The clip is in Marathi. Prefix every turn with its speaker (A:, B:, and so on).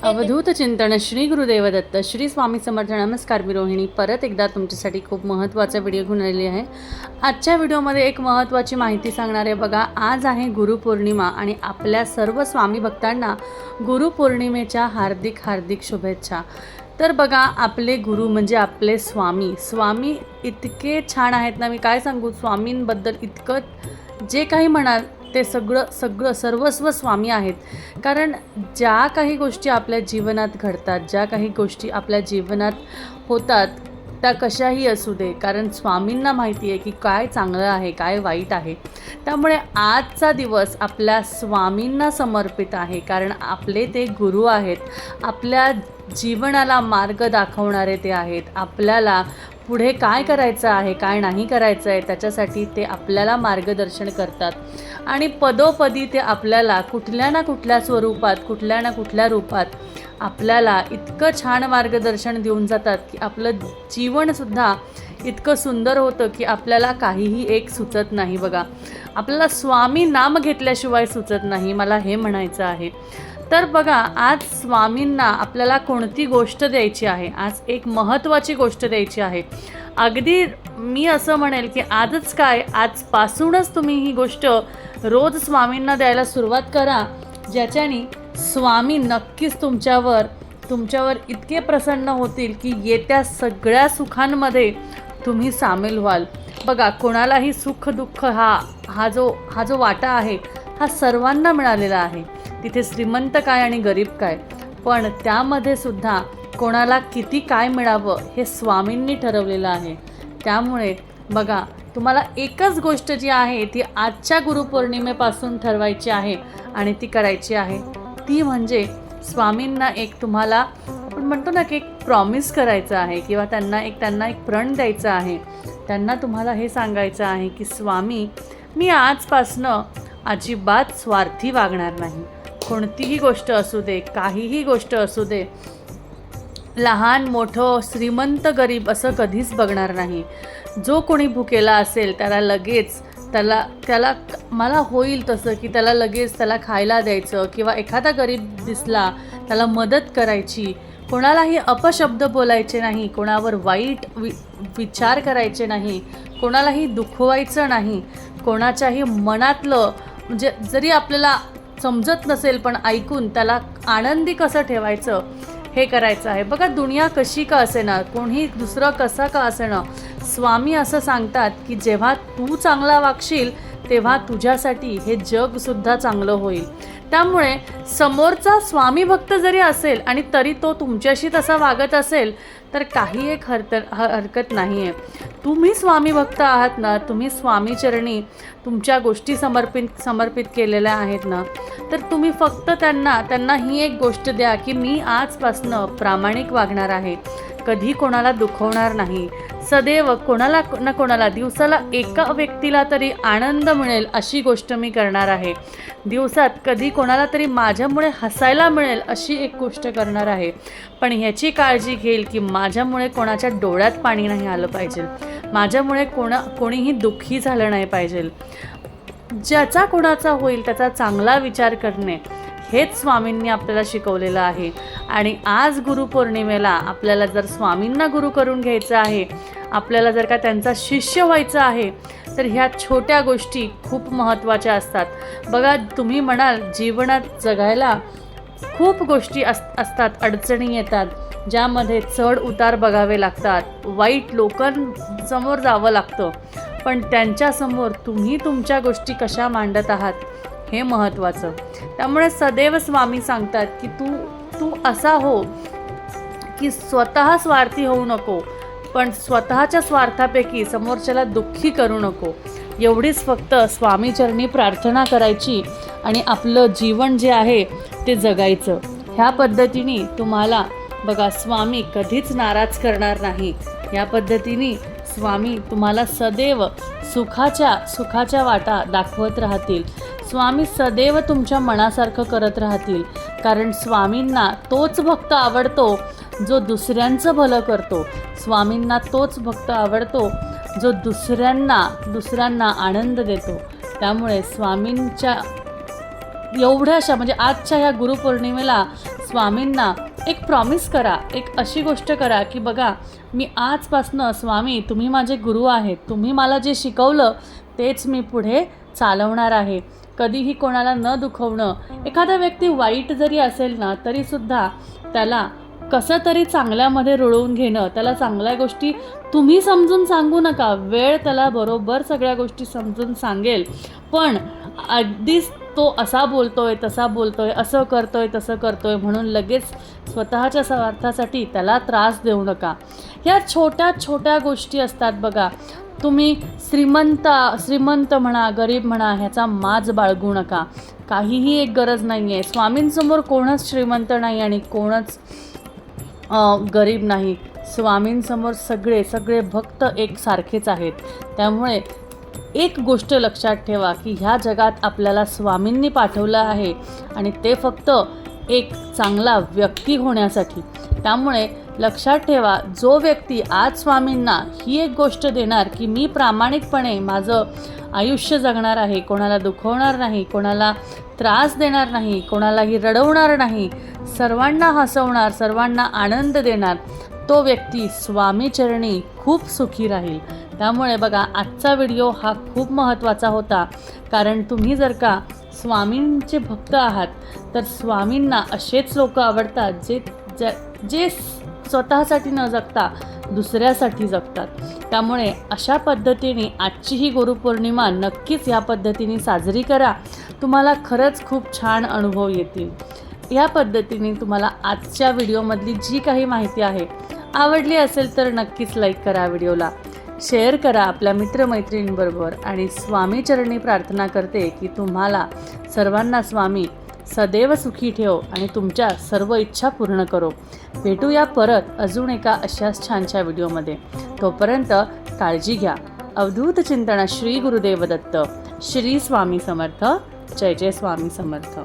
A: अवधूत चिंतन श्री गुरुदेव दत्त श्री स्वामी समर्थ नमस्कार मी रोहिणी. परत एकदा तुमच्यासाठी खूप महत्त्वाचा व्हिडिओ घेऊन आलेली आहे. आजच्या व्हिडिओमध्ये एक महत्त्वाची माहिती सांगणार आहे. बघा आज आहे गुरुपौर्णिमा आणि आपल्या सर्व स्वामी भक्तांना गुरुपौर्णिमेच्या हार्दिक हार्दिक शुभेच्छा. तर बघा आपले गुरु म्हणजे आपले स्वामी. स्वामी इतके छान आहेत ना मी काय सांगू? स्वामींबद्दल इतकं जे काही म्हणाल ते सगळं सगळं सर्वस्व स्वामी आहेत. कारण ज्या काही गोष्टी आपल्या जीवनात घडतात ज्या काही गोष्टी आपल्या जीवनात होतात त्या कशाही असू दे कारण स्वामींना माहिती आहे की काय चांगलं आहे काय वाईट आहे. त्यामुळे आजचा दिवस आपल्या स्वामींना समर्पित आहे कारण आपले ते गुरु आहेत. आपल्या जीवनाला मार्ग दाखवणारे ते आहेत. आपल्याला पुढे काय करायचं आहे काय नाही करायचं आहे त्याच्यासाठी ते आपल्याला मार्गदर्शन करतात. आणि पदोपदी ते आपल्याला कुठल्या ना कुठल्या स्वरूपात कुठल्या ना कुठल्या रूपात आपल्याला इतकं छान मार्गदर्शन देऊन जातात की आपलं जीवनसुद्धा इतकं सुंदर होतं की आपल्याला काहीही एक सुचत नाही बघा. आपल्याला स्वामी नाम घेतल्याशिवाय सुचत नाही मला हे म्हणायचं आहे. तर बघा आज स्वामींना आपल्याला कोणती गोष्ट द्यायची आहे? आज एक महत्त्वाची गोष्ट द्यायची आहे. अगदी मी असं म्हणेल की आजच काय आजपासूनच तुम्ही ही गोष्ट रोज स्वामींना द्यायला सुरुवात करा ज्याच्याने स्वामी नक्कीच तुमच्यावर तुमच्यावर इतके प्रसन्न होतील की येत्या सगळ्या सुखांमध्ये तुम्ही सामील व्हाल. बघा कोणालाही सुख दुःख हा हा जो हा जो वाटा आहे हा सर्वांना मिळालेला आहे. तिथे श्रीमंत काय आणि गरीब काय? पण त्यामध्ये सुद्धा कोणाला किती काय मिळावं हे स्वामींनी ठरवलेलं आहे. त्यामुळे बघा तुम्हाला एकच गोष्ट जी आहे ती आजच्या गुरुपौर्णिमेपासून ठरवायची आहे आणि ती करायची आहे. ती म्हणजे स्वामींना एक तुम्हाला आपण म्हणतो ना की एक प्रॉमिस करायचं आहे किंवा त्यांना एक त्यांना एक प्रण द्यायचं आहे. त्यांना तुम्हाला हे सांगायचं आहे की स्वामी मी आजपासनं अजिबात स्वार्थी वागणार नाही. कोणतीही गोष्ट असू दे काहीही गोष्ट असू दे लहान मोठं श्रीमंत गरीब असं कधीच बघणार नाही. जो कोणी भुकेला असेल त्याला लगेच त्याला त्याला मला होईल तसं की त्याला लगेच त्याला खायला द्यायचं किंवा एखादा गरीब दिसला त्याला मदत करायची. कोणालाही अपशब्द बोलायचे नाही कोणावर वाईट वि विचार करायचे नाही कोणालाही दुखवायचं नाही कोणाच्याही मनातलं म्हणजे जरी आपल्याला समजत नसेल पण ऐकून त्याला आनंदी कसं ठेवायचं हे करायचं आहे. बघा दुनिया कशी का असेना कोणी दुसरं कसं का असेना स्वामी असं सांगतात की जेव्हा तू चांगला वागशील तेव्हा तुझ्यासाठी हे जगसुद्धा चांगलं होईल. त्यामुळे समोरचा स्वामी भक्त जरी असेल आणि तरी तो तुमच्याशी तसा वागत असेल तर काही एक हरत ह हरकत नाही आहे तुम्ही स्वामी भक्त आहात ना तुम्ही स्वामीचरणी तुमच्या गोष्टी समर्पित समर्पित केलेल्या आहेत ना तर तुम्ही फक्त त्यांना त्यांना ही एक गोष्ट द्या की मी आजपासनं प्रामाणिक वागणार आहे. कधी कोणाला दुखवणार नाही. सदैव कोणाला ना कोणाला दिवसाला एका व्यक्तीला तरी आनंद मिळेल अशी गोष्ट मी करणार आहे. दिवसात कधी कोणाला तरी माझ्यामुळे हसायला मिळेल अशी एक गोष्ट करणार आहे. पण ह्याची काळजी घेईल की माझ्यामुळे कोणाच्या डोळ्यात पाणी नाही आलं पाहिजे. माझ्यामुळे कोणा कोणीही दुःखी झालं नाही पाहिजे. ज्याचा कोणाचा होईल त्याचा चांगला विचार करणे हेच स्वामींनी आपल्याला शिकवलेलं आहे. आणि आज गुरुपौर्णिमेला आपल्याला जर स्वामींना गुरु करून घ्यायचं आहे आपल्याला जर का त्यांचा शिष्य व्हायचं आहे तर ह्या छोट्या गोष्टी खूप महत्त्वाच्या असतात. बघा तुम्ही म्हणाल जीवनात जगायला खूप गोष्टी अस असतात अडचणी येतात ज्यामध्ये चढ उतार बघावे लागतात. वाईट लोकांसमोर जावं लागतं. पण त्यांच्यासमोर तुम्ही तुमच्या गोष्टी कशा मांडत आहात हे महत्त्वाचं. त्यामुळे सदैव स्वामी सांगतात की तू असा हो की स्वतः स्वार्थी होऊ नको पण स्वतःच्या स्वार्थापैकी समोरच्याला दुःखी करू नको. एवढीच फक्त स्वामीचरणी प्रार्थना करायची आणि आपलं जीवन जे आहे ते जगायचं. ह्या पद्धतीने तुम्हाला बघा स्वामी कधीच नाराज करणार नाही. या पद्धतीने स्वामी तुम्हाला सदैव सुखाच्या सुखाच्या वाटा दाखवत राहतील. स्वामी सदैव तुमच्या मनासारखं करत राहतील. कारण स्वामींना तोच भक्त आवडतो जो दुसऱ्यांचं भलं करतो. स्वामींना तोच भक्त आवडतो जो दुसऱ्यांना दुसऱ्यांना आनंद देतो. त्यामुळे स्वामींच्या एवढ्याशा म्हणजे आजच्या ह्या गुरुपौर्णिमेला स्वामींना एक प्रॉमिस करा एक अशी गोष्ट करा की बघा मी आजपासनं स्वामी तुम्ही माझे गुरु आहेत तुम्ही मला जे शिकवलं तेच मी पुढे चालवणार आहे. कधीही कोणाला न दुखवणं एखादा व्यक्ती वाईट जरी असेल ना तरीसुद्धा त्याला कसं तरी चांगल्यामध्ये रुळवून घेणं त्याला चांगल्या गोष्टी तुम्ही समजून सांगू नका. वेळ त्याला बरोबर सगळ्या गोष्टी समजून सांगेल. पण अगदीच तो असा बोलतोय तसा बोलतोय असं करतोय तसं करतोय म्हणून लगेच स्वतःच्या स्वार्थासाठी त्याला त्रास देऊ नका. ह्या छोट्या छोट्या गोष्टी असतात बघा. तुम्ही श्रीमंत श्रीमंत म्हणा गरीब म्हणा ह्याचा माज बाळगू नका. काहीही एक गरज नाही आहे स्वामींसमोर कोणच श्रीमंत नाही आणि कोणच गरीब नाही. स्वामींसमोर सगळे सगळे भक्त एकसारखेच आहेत. त्यामुळे एक गोष्ट लक्षात ठेवा की ह्या जगात आपल्याला स्वामींनी पाठवलं आहे आणि ते फक्त एक चांगला व्यक्ती होण्यासाठी. त्यामुळे लक्षात ठेवा जो व्यक्ती आज स्वामींना ही एक गोष्ट देणार की मी प्रामाणिकपणे माझं आयुष्य जगणार आहे कोणाला दुखवणार नाही कोणाला त्रास देणार नाही कोणालाही रडवणार नाही सर्वांना हसवणार सर्वांना आनंद देणार तो व्यक्ती स्वामीचरणी खूप सुखी राहील. त्यामुळे बघा आजचा व्हिडिओ हा खूप महत्त्वाचा होता. कारण तुम्ही जर का स्वामींचे भक्त आहात तर स्वामींना असेच लोक आवडतात जे जे- जे स्वतःसाठी न जगता दुसऱ्यासाठी जगतात. त्यामुळे अशा पद्धतीने आजची ही गुरुपौर्णिमा नक्कीच या पद्धतीने साजरी करा. तुम्हाला खरंच खूप छान अनुभव येतील. या पद्धतीने तुम्हाला आजच्या व्हिडिओमधली जी काही माहिती आहे आवडली असेल तर नक्कीच लाईक करा व्हिडिओला. शेअर करा आपल्या मित्रमैत्रिणींबरोबर आणि स्वामीचरणी प्रार्थना करते की तुम्हाला सर्वांना स्वामी सदैव सुखी ठेव आणि तुमच्या सर्व इच्छा पूर्ण करो. भेटूया परत अजून एका अशाच छानशा व्हिडिओमध्ये. तोपर्यंत काळजी घ्या. अवधूत चिंतना श्री गुरुदेव दत्त श्री स्वामी समर्थ. जय जय स्वामी समर्थ.